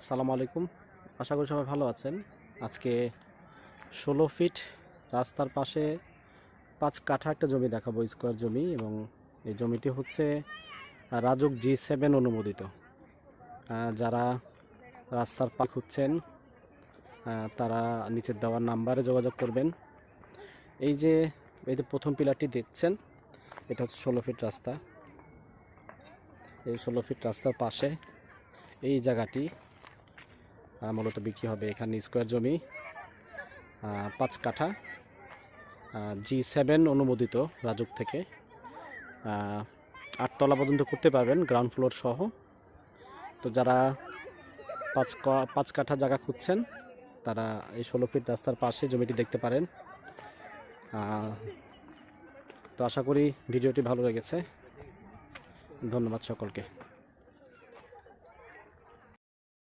আসসালামু আলাইকুম। আশা করি সবাই ভালো আছেন। আজকে ষোলো ফিট রাস্তার পাশে পাঁচ কাঠা একটা জমি দেখাবো, স্কোয়ার জমি। এবং এই জমিটি হচ্ছে রাজুক জি সেভেন অনুমোদিত। যারা রাস্তার পা খুঁজছেন তারা নিচের দেওয়ার নাম্বারে যোগাযোগ করবেন। এই যে এই যে প্রথম পিলারটি দেখছেন, এটা হচ্ছে ষোলো ফিট রাস্তা। এই ষোলো ফিট রাস্তার পাশে এই জায়গাটি মূলত বিক্রি হবে এখানে স্কোয়ার জমি পাঁচ কাঠা জি সেভেন অনুমোদিত রাজুক থেকে। আটতলা পর্যন্ত করতে পারবেন গ্রাউন্ড ফ্লোর সহ। তো যারা পাঁচ পাঁচ কাঠা জায়গা খুঁজছেন, তারা এই ষোলো ফিট রাস্তার পাশে জমিটি দেখতে পারেন। তো আশা করি ভিডিওটি ভালো লেগেছে। ধন্যবাদ সকলকে।